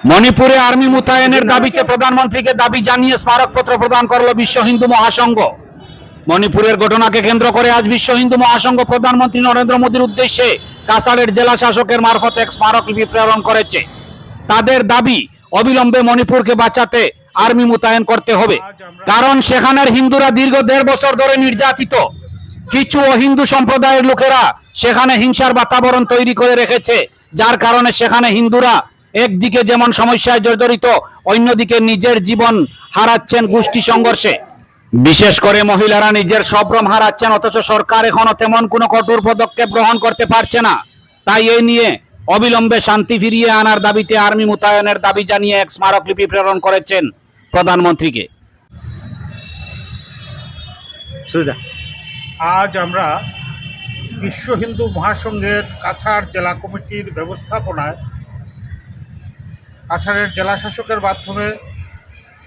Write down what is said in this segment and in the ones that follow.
মণিপুরে আর্মি মোতায়েনের দাবিতে প্রধানমন্ত্রীকে দাবি জানিয়ে স্মারকপত্র প্রদান করল বিশ্ব হিন্দু মহাসংঘ। মণিপুরের ঘটনাকে কেন্দ্র করে আজ বিশ্ব হিন্দু মহাসংঘ প্রধানমন্ত্রী নরেন্দ্র মোদীর উদ্দেশ্যে কাছাড়ের জেলা শাসকের মারফত এক স্মারকলিপি প্রেরণ করেছে। তাদের দাবি, অবিলম্বে মণিপুরকে বাঁচাতে আর্মি মোতায়েন করতে হবে। কারণ সেখানের হিন্দুরা দীর্ঘ দেড় বছর ধরে নির্যাতিত। কিছু অহিন্দু সম্প্রদায়ের লোকেরা সেখানে হিংসার বাতাবরণ তৈরি করে রেখেছে। যার কারণে সেখানে হিন্দুরা একদিকে যেমন সমস্যায় জর্জরিত অন্যদিকে নিজের জীবন হারাচ্ছেন গোষ্ঠী সংঘর্ষে। বিশেষ করে মহিলারা নিজের সম্ভ্রম হারাচ্ছেন অথচ সরকার এখনও তেমন কোনো কঠোর পদক্ষেপ গ্রহণ করতে পারছে না। তাই এই নিয়ে অবিলম্বে শান্তি ফিরিয়ে আনার দাবিতে আর্মি মোতায়েনের দাবি জানিয়ে এক স্মারকলিপি প্রেরণ করেছেন প্রধানমন্ত্রীকে। আজ আমরা বিশ্ব হিন্দু মহাসংঘের কাছাড় জেলা কমিটির ব্যবস্থাপনায় কাছাড়ের জেলাশাসকের মাধ্যমে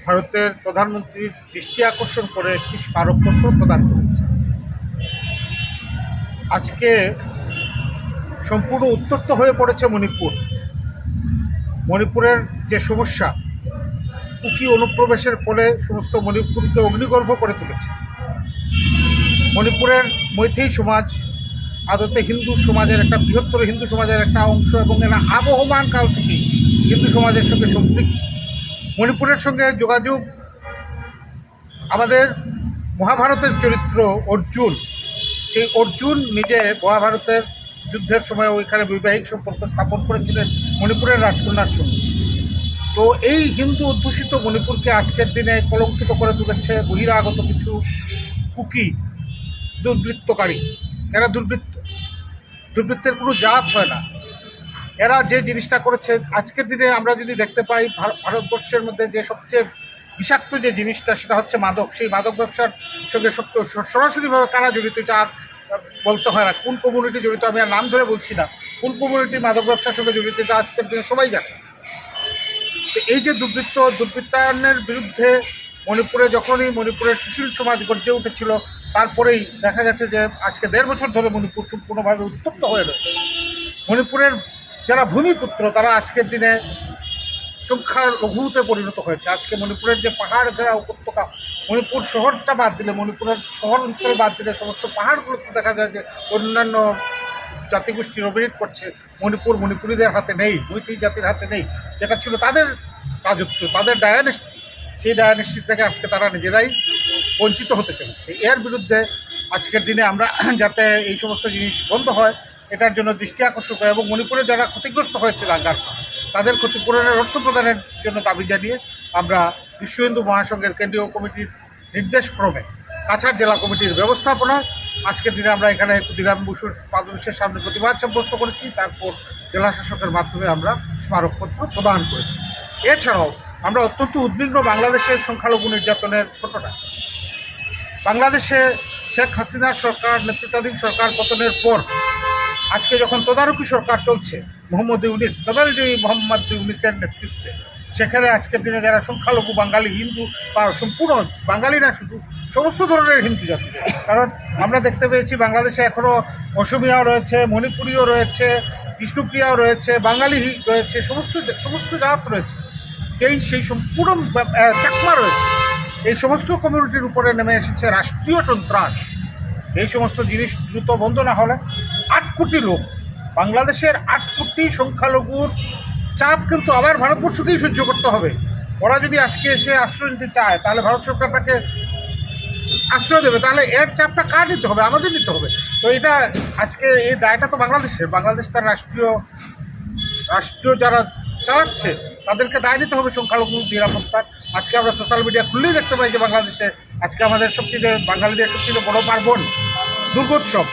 ভারতের প্রধানমন্ত্রীর দৃষ্টি আকর্ষণ করে একটি স্মারকপত্র প্রদান করেছে। আজকে সম্পূর্ণ উত্তপ্ত হয়ে পড়েছে মণিপুর। মণিপুরের যে সমস্যা কুকি অনুপ্রবেশের ফলে সমস্ত মণিপুরকে অগ্নিগর্ভ করে তুলেছে। মণিপুরের মৈথেই সমাজ, আদতে হিন্দু সমাজের একটা, বৃহত্তর হিন্দু সমাজের একটা অংশ এবং এরা আবহমান কাল থেকেই হিন্দু সমাজের সঙ্গে সম্পৃক্ত। মণিপুরের সঙ্গে যোগাযোগ। আমাদের মহাভারতের চরিত্র অর্জুন। সেই অর্জুন নিজে মহাভারতের যুদ্ধের সময় ওইখানে বৈবাহিক সম্পর্ক স্থাপন করেছিলেন মণিপুরের রাজকন্যার সঙ্গে। তো এই হিন্দু অধ্যুষিত মণিপুরকে আজকের দিনে কলঙ্কিত করে তুলেছে বহিরাগত কিছু কুকি, দুর্বৃত্তকারী। এরা দুর্বৃত্ত? দুর্বৃত্তের কোনো জাত হয় না। এরা যে জিনিসটা করেছে, আজকের দিনে আমরা যদি দেখতে পাই, ভার- ভারতবর্ষের মধ্যে যে সবচেয়ে বিষাক্ত যে জিনিসটা, সেটা হচ্ছে মাদক। সেই মাদক ব্যবসার সঙ্গে সত্য সরাসরিভাবে কারা জড়িত, এটা আর বলতে হয় না। কোন কমিউনিটি জড়িত, আমি আর নাম ধরে বলছি না। কোন কমিউনিটি মাদক ব্যবসার সঙ্গে জড়িত, এটা আজকের দিনে সবাই জানে। তো এই যে দুর্বৃত্ত, দুর্বৃত্তায়নের বিরুদ্ধে মণিপুরে যখনই মণিপুরের সুশীল সমাজ গর্জে উঠেছিল, তারপরেই দেখা গেছে যে আজকে দেড় বছর ধরে মণিপুর সম্পূর্ণভাবে উত্তপ্ত হয়ে রয়েছে। মণিপুরের যারা ভূমিপুত্র, তারা আজকের দিনে সংখ্যা লঘুতে পরিণত হয়েছে। আজকে মণিপুরের যে পাহাড় ঘেরা উপত্যকা, মণিপুর শহরটা বাদ দিলে, মণিপুরের শহর অঞ্চল বাদ দিলে সমস্ত পাহাড়গুলোতে দেখা যায় যে অন্যান্য জাতিগোষ্ঠী অভিনীত করছে, মণিপুর মণিপুরীদের হাতে নেই, মৈত্রী জাতির হাতে নেই, যেটা ছিল তাদের রাজত্ব, তাদের ডায়ানেস্টি। সেই ডায়ানেস্টি থেকে আজকে তারা নিজেরাই বঞ্চিত হতে চলেছে। এর বিরুদ্ধে আজকের দিনে আমরা যাতে এই সমস্ত জিনিস বন্ধ হয় এটার জন্য দৃষ্টি আকর্ষণ করে এবং মণিপুরে যারা ক্ষতিগ্রস্ত হয়েছে দাঙ্গার তাদের ক্ষতিপূরণের অর্থ প্রদানের জন্য দাবি জানিয়ে আমরা বিশ্ব হিন্দু মহাসংঘের কেন্দ্রীয় কমিটির নির্দেশক্রমে কাছাড় জেলা কমিটির ব্যবস্থাপনা, আজকের দিনে আমরা এখানে ক্ষুদিরাম বসুর পাদদেশের সামনে প্রতিবাদ সাব্যস্ত করেছি, তারপর জেলা শাসকের মাধ্যমে আমরা স্মারকপত্র প্রদান করেছি। এছাড়াও আমরা অত্যন্ত উদ্বিগ্ন বাংলাদেশের সংখ্যালঘু নির্যাতনের ঘটনা। বাংলাদেশে শেখ হাসিনার সরকার, নেতৃত্বাধীন সরকার পতনের পর আজকে যখন তদারকি সরকার চলছে, মোহাম্মদ ইউনিস নবেলজয়ী মোহাম্মদ ইউনিসের নেতৃত্বে, সেখানে আজকের দিনে যারা সংখ্যালঘু বাঙালি, হিন্দু, বা সম্পূর্ণ বাঙালি না শুধু, সমস্ত ধরনের হিন্দু জাতি। কারণ আমরা দেখতে পেয়েছি বাংলাদেশে এখনও অসমিয়াও রয়েছে, মণিপুরীও রয়েছে বিষ্ণুপ্রিয়াও রয়েছে, বাঙালি রয়েছে, সমস্ত সমস্ত জাত রয়েছে। এই সেই সম্পূর্ণ চাকমা রয়েছে। এই সমস্ত কমিউনিটির উপরে নেমে এসেছে রাষ্ট্রীয় সন্ত্রাস। এই সমস্ত জিনিস দ্রুত বন্ধ না হলে আট কোটি লোক, বাংলাদেশের আট কোটি সংখ্যালঘুর চাপ কিন্তু আবার ভারতবর্ষকেই সহ্য করতে হবে। ওরা যদি আজকে এসে আশ্রয় নিতে চায়, তাহলে ভারত সরকার তাকে আশ্রয় দেবে। তাহলে এর চাপটা কার নিতে হবে? আমাদের নিতে হবে। তো এটা আজকে এই দায়টা তো বাংলাদেশের। বাংলাদেশ তার রাষ্ট্রীয় রাষ্ট্রীয় যারা চালাচ্ছে, তাদেরকে দায় নিতে হবে সংখ্যালঘু নিরাপত্তার আজকে আমরা সোশ্যাল মিডিয়া খুললেই দেখতে পাই যে বাংলাদেশে আজকে আমাদের সবচেয়ে বাঙালিদের সবচেয়ে বড় পার্বণ দুর্গোৎসব।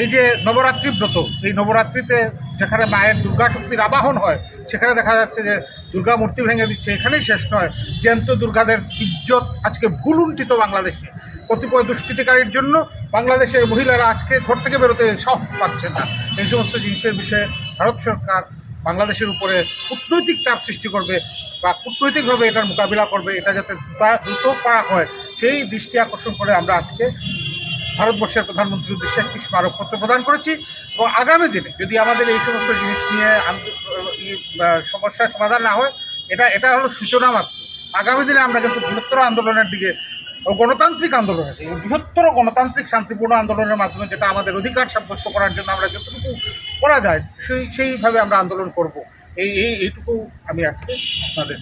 এই যে নবরাত্রি ব্রত, এই নবরাত্রিতে যেখানে মায়ের দুর্গা শক্তির আবাহন হয়, সেখানে দেখা যাচ্ছে যে দুর্গা মূর্তি ভেঙে দিচ্ছে, এখানেই শেষ নয়। জ্যান্ত দুর্গাদের ইজ্জত আজকে ভুল উন্ঠিত বাংলাদেশে। কতিপয় দুষ্কৃতিকারীর জন্য বাংলাদেশের মহিলারা আজকে ঘর থেকে বেরোতে সাহস পাচ্ছে না। এই সমস্ত জিনিসের বিষয়ে ভারত সরকার বাংলাদেশের উপরে কূটনৈতিক চাপ সৃষ্টি করবে বা কূটনৈতিকভাবে এটার মোকাবিলা করবে, এটা যাতে দ্রুত করা হয় সেই দৃষ্টি আকর্ষণ করে আমরা আজকে ভারতবর্ষের প্রধানমন্ত্রীর উদ্দেশ্যে একটি স্মারকপত্র প্রদান করেছি এবং আগামী দিনে যদি আমাদের এই সমস্ত জিনিস নিয়ে সমস্যার সমাধান না হয়, এটা এটা হলো সূচনা মাত্র। আগামী দিনে আমরা কিন্তু বৃহত্তর আন্দোলনের দিকে গণতান্ত্রিক আন্দোলনের এই বৃহত্তর গণতান্ত্রিক শান্তিপূর্ণ আন্দোলনের মাধ্যমে যেটা আমাদের অধিকার সাব্যস্ত করার জন্য আমরা যতটুকু করা যায়, সেই, সেইভাবে আমরা আন্দোলন করব। এই, এইটুকু আমি আজকে আপনাদের